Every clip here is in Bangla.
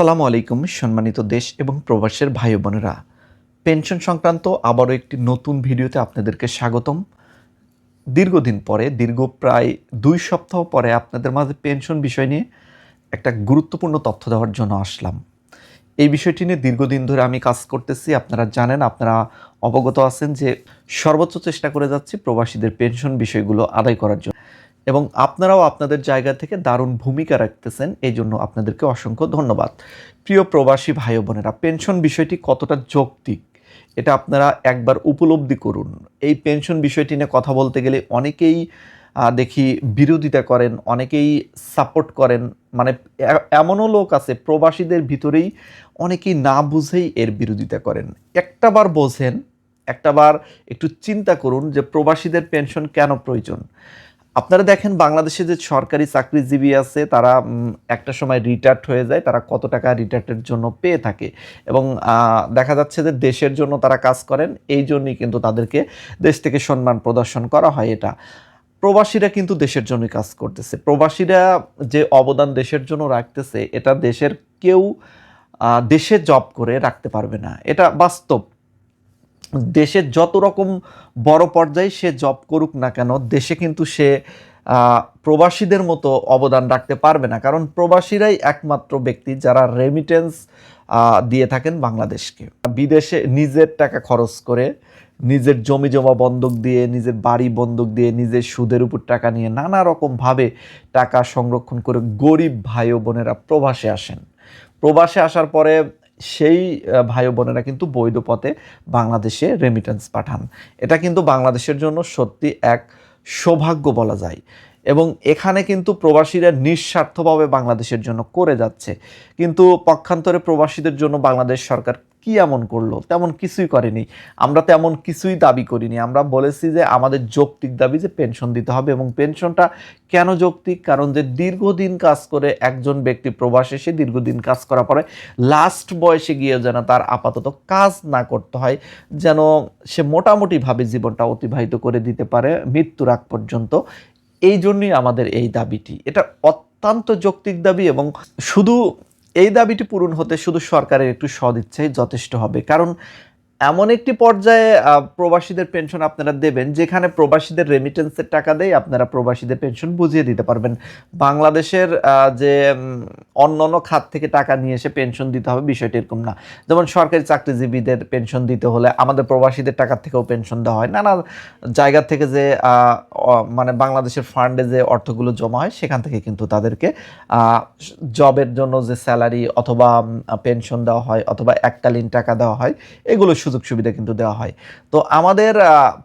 আসসালামু আলাইকুম, সম্মানিত দেশ এবং প্রবাসের ভাই বোনেরা। পেনশন সংক্রান্ত আবারও একটি নতুন ভিডিওতে আপনাদেরকে স্বাগতম। দীর্ঘদিন পরে, দীর্ঘ প্রায় দুই সপ্তাহ পরে আপনাদের মাঝে পেনশন বিষয় নিয়ে একটা গুরুত্বপূর্ণ তথ্য দেওয়ার জন্য আসলাম। এই বিষয়টি নিয়ে দীর্ঘদিন ধরে আমি কাজ করতেছি। আপনারা জানেন, আপনারা অবগত আছেন যে সর্বোচ্চ চেষ্টা করে যাচ্ছি প্রবাসীদের পেনশন বিষয়গুলো আদায় করার জন্য। এবং আপনারাও আপনাদের জায়গা থেকে দারুণ ভূমিকা রাখতেছেন এই জন্য আপনাদেরকে অসংখ্য ধন্যবাদ। প্রিয় প্রবাসী ভাই বোনেরা, পেনশন বিষয়টি কতটা যৌক্তিক, এটা আপনারা একবার উপলব্ধি করুন। এই পেনশন বিষয়টি নিয়ে কথা বলতে গেলে অনেকেই দেখি বিরোধিতা করেন, অনেকেই সাপোর্ট করেন মানে এমনও লোক আছে, প্রবাসীদের ভিতরেই অনেকেই না বুঝেই এর বিরোধিতা করেন। একটাবার বোঝেন একটাবার একটু চিন্তা করুন যে প্রবাসীদের পেনশন কেন প্রয়োজন। আপনারা দেখেন বাংলাদেশে যে সরকারি চাকরিজীবী আছে, তারা একটা সময় রিটায়ার্ড হয়ে যায়, তারা কত টাকা রিটায়ার্ডের জন্য পেয়ে থাকে। এবং দেখা যাচ্ছে যে দেশের জন্য তারা কাজ করেন, এই জন্যই কিন্তু তাদেরকে দেশ থেকে সম্মান প্রদর্শন করা হয় এটা। প্রবাসীরা কিন্তু দেশের জন্যই কাজ করতেছে। প্রবাসীরা যে অবদান দেশের জন্য রাখতেছে, এটা দেশের কেউ দেশে জব করে রাখতে পারবে না। এটা বাস্তব। দেশের যত রকম বড় পর্যায়ে সে জব করুক না কেন, দেশে কিন্তু সে প্রবাসীদের মতো অবদান রাখতে পারবে না। কারণ প্রবাসীরাই একমাত্র ব্যক্তি যারা রেমিটেন্স দিয়ে থাকেন বাংলাদেশকে। বিদেশে নিজের টাকা খরচ করে, নিজের জমি জমা বন্ধক দিয়ে, নিজের বাড়ি বন্ধক দিয়ে, নিজের সুদের উপর টাকা নিয়ে নানা রকমভাবে টাকা সংরক্ষণ করে গরিব ভাই ও বোনেরা প্রবাসে আসেন। প্রবাসে আসার পরে সেই ভাই বোনেরা কিন্তু বৈধ পথে বাংলাদেশে রেমিটেন্স পাঠান। এটা কিন্তু বাংলাদেশের জন্য সত্যি এক সৌভাগ্য বলা যায়। এবং এখানে কিন্তু প্রবাসীরা নিঃস্বার্থভাবে বাংলাদেশের জন্য করে যাচ্ছে। কিন্তু পক্ষান্তরে প্রবাসীদের জন্য বাংলাদেশ সরকার কি এমন করল? তেমন কিছুই করেনি। আমরা তেমন কিছুই দাবি করিনি। আমরা বলেছি যে আমাদের যৌক্তিক দাবি যে পেনশন দিতে হবে এবং পেনশনটা কেন যৌক্তিক? কারণ যে দীর্ঘদিন কাজ করে একজন ব্যক্তি প্রবাসে, সে দীর্ঘদিন কাজ করার পরে লাস্ট বয়সে গিয়ে যেন তার আপাতত কাজ না করতে হয়, যেন সে মোটামুটিভাবে জীবনটা অতিবাহিত করে দিতে পারে মৃত্যুর আগ পর্যন্ত। এই জন্যই আমাদের এই দাবিটি। এটা অত্যন্ত যৌক্তিক দাবি এবং শুধু এই দাবিটি পূরণ হতে শুধু সরকারের একটু সদিচ্ছাই যথেষ্ট হবে। কারণ এমন একটি পর্যায়ে প্রবাসীদের পেনশন আপনারা দেবেন, যেখানে প্রবাসীদের রেমিটেন্সের টাকা দেয় আপনারা প্রবাসীদের পেনশন বুঝিয়ে দিতে পারবেন। বাংলাদেশের যে অন্য অন্য খাত থেকে টাকা নিয়ে এসে পেনশন দিতে হবে বিষয়টি এরকম না। যেমন সরকারি চাকরিজীবীদের পেনশন দিতে হলে আমাদের প্রবাসীদের টাকা থেকেও পেনশন দেওয়া হয়। নানা জায়গা থেকে যে মানে বাংলাদেশের ফান্ডে যে অর্থগুলো জমা হয়, সেখান থেকে কিন্তু তাদেরকে জবের জন্য যে স্যালারি অথবা পেনশন দেওয়া হয় অথবা এককালীন টাকা দেওয়া হয়, এগুলো সুযোগ সুবিধা কিন্তু দেওয়া হয়। তো আমাদের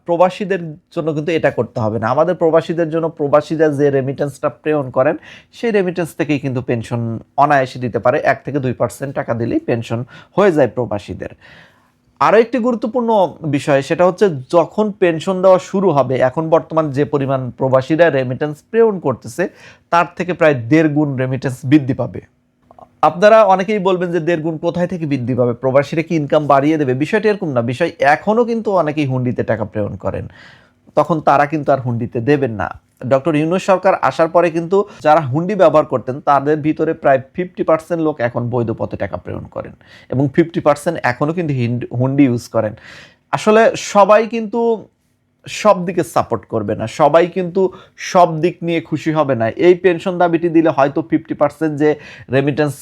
প্রবাসীদের জন্য কিন্তু এটা করতে হবে না। আমাদের প্রবাসীদের জন্য প্রবাসীরা যে রেমিটেন্সটা প্রেরণ করেন, সেই রেমিটেন্স থেকেই কিন্তু পেনশন অনায়াসে দিতে পারে। এক থেকে দুই পার্সেন্ট টাকা দিলেই পেনশন হয়ে যায় প্রবাসীদের। আরও একটি গুরুত্বপূর্ণ বিষয়, সেটা হচ্ছে যখন পেনশন দেওয়া শুরু হবে, এখন বর্তমান যে পরিমাণ প্রবাসীরা রেমিটেন্স প্রেরণ করতেছে, তার থেকে প্রায় দেড় গুণ রেমিটেন্স বৃদ্ধি পাবে। আপনারা অনেকেই বলবেন যে দেড় গুণ কোথায় থেকে বৃদ্ধি পাবে? প্রবাসীরা কি ইনকাম বাড়িয়ে দেবে? বিষয়টি এরকম না। বিষয় এখনও কিন্তু অনেকেই হুন্ডিতে টাকা প্রেরণ করেন। তখন তারা কিন্তু আর হুন্ডিতে দেবেন না। ডক্টর ইউনুস সরকার আসার পরে কিন্তু যারা হুন্ডি ব্যবহার করতেন, তাদের ভিতরে প্রায় ফিফটি পার্সেন্ট লোক এখন বৈধ পথে টাকা প্রেরণ করেন এবং ফিফটি পার্সেন্ট এখনও কিন্তু হিন্ড- ইউজ করেন। আসলে সবাই কিন্তু সব দিকে সাপোর্ট করবে না। সবাই কিন্তু সব দিক নিয়ে খুশি হবে না। এই পেনশন দাবিটি দিলে হয়তো ফিফটি পার্সেন্ট যে রেমিটেন্স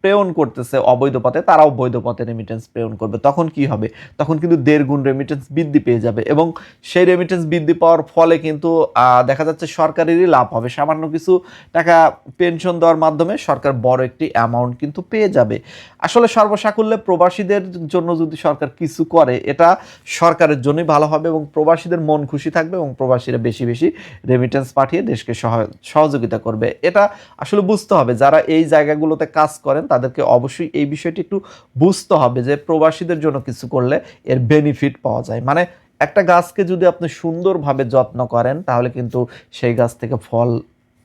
প্রেরণ করতেছে অবৈধ পথে তারাও বৈধ পথে রেমিটেন্স প্রেরণ করবে। তখন কি হবে? তখন কিন্তু দেড় গুণ রেমিটেন্স বৃদ্ধি পেয়ে যাবে এবং সেই রেমিটেন্স বৃদ্ধি পাওয়ার ফলে কিন্তু দেখা যাচ্ছে সরকারেরই লাভ হবে। সামান্য কিছু টাকা পেনশন দেওয়ার মাধ্যমে সরকার বড় একটি অ্যামাউন্ট কিন্তু পেয়ে যাবে। আসলে সর্বসাকুল্যে প্রবাসীদের জন্য যদি সরকার কিছু করে, এটা সরকারের জন্যই ভালো হবে এবং প্রবাসীদের মন খুশি থাকবে এবং প্রবাসীরা বেশি বেশি রেমিটেন্স পাঠিয়ে দেশকে সহায়- সহযোগিতা করবে। এটা আসলে বুঝতে হবে, যারা এই জায়গাগুলোতে কাজ করেন তাদেরকে অবশ্যই এই বিষয়টি একটু বুঝতে হবে যে প্রবাসীদের জন্য কিছু করলে এর বেনিফিট পাওয়া যায়। মানে একটা গাছকে যদি আপনি সুন্দরভাবে যত্ন করেন, তাহলে কিন্তু সেই গাছ থেকে ফল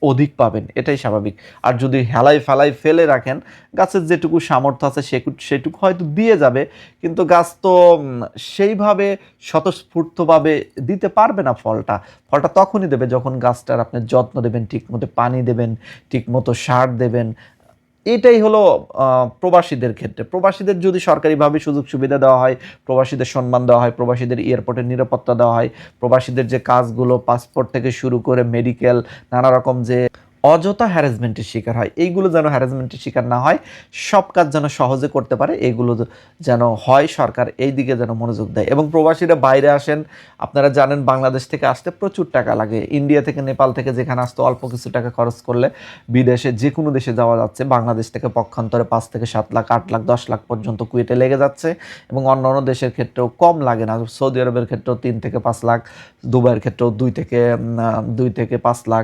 অধিক পাবেন, এটাই স্বাভাবিক। আর যদি হেলাই ফেলাই ফেলে রাখেন, গাছের যেটুকু সামর্থ্য আছে সেটুকু সেটুকু হয়তো দিয়ে যাবে, কিন্তু গাছ তো সেইভাবে স্বতঃস্ফূর্তভাবে দিতে পারবে না ফলটা। ফলটা তখনই দেবে যখন গাছটার আপনি যত্ন দেবেন, ঠিকমতো পানি দেবেন, ঠিকমতো সার দেবেন এটাই হলো প্রবাসীদের ক্ষেত্রে। প্রবাসীদের যদি সরকারিভাবে সুযোগ সুবিধা দেওয়া হয়, প্রবাসীদের সম্মান দেওয়া হয়, প্রবাসীদের এয়ারপোর্টের নিরাপত্তা দেওয়া হয়, প্রবাসীদের যে কাজগুলো, পাসপোর্ট থেকে শুরু করে মেডিকেল নানা রকম যে অযথা হ্যারাসমেন্টের শিকার হয়। এইগুলো যেন হ্যারাসমেন্টের শিকার না হয়, সব কাজ যেন সহজে করতে পারে, এইগুলো যেন হয় সরকার এই দিকে যেন মনোযোগ দেয়। এবং প্রবাসীরা বাইরে আসেন, আপনারা জানেন বাংলাদেশ থেকে আসতে প্রচুর টাকা লাগে। ইন্ডিয়া থেকে নেপাল থেকে যেখানে আসতে অল্প কিছু টাকা খরচ করলে বিদেশে যে কোনো দেশে যাওয়া যাচ্ছে। বাংলাদেশ থেকে পক্ষান্তরে পাঁচ থেকে সাত লাখ, আট লাখ, দশ লাখ পর্যন্ত কুয়েটে লেগে যাচ্ছে এবং অন্য অন্য দেশের ক্ষেত্রেও কম লাগে না। সৌদি আরবের ক্ষেত্রেও তিন থেকে পাঁচ লাখ, দুবাইয়ের ক্ষেত্রেও দুই থেকে দুই থেকে পাঁচ লাখ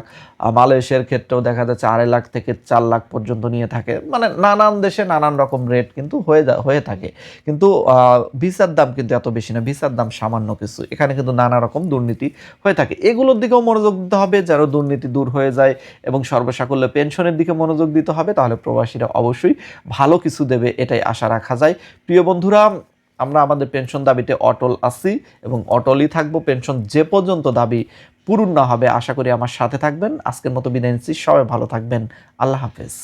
মালয়েশিয়ার মালয়েশিয়ার ক্ষেত্রেও দেখা যাচ্ছে আড়াই লাখ থেকে চার লাখ পর্যন্ত নিয়ে থাকে। মানে নানান দেশে নানান রকম রেট কিন্তু হয়ে হয়ে থাকে। কিন্তু ভিসার দাম কিন্তু এত বেশি না। ভিসার দাম সামান্য কিছু। এখানে কিন্তু নানা রকম দুর্নীতি হয়ে থাকে। এগুলোর দিকেও মনোযোগ দিতে হবে। যেন দুর্নীতি দূর হয়ে যায় এবং সর্বসাকুল্যে পেনশনের দিকে মনোযোগ দিতে হবে, তাহলে প্রবাসীরা অবশ্যই ভালো কিছু দেবে, এটাই আশা রাখা যায়। প্রিয় বন্ধুরা, আমরা আমাদের পেনশন দাবিতে অটল আছি এবং অটলই থাকব। পেনশন যে পর্যন্ত দাবি পূরণ না হবে। আশা করি আমার সাথে থাকবেন। আজকের মতো বিদায় নিচ্ছি। সবাই ভালো থাকবেন। আল্লাহ হাফেজ।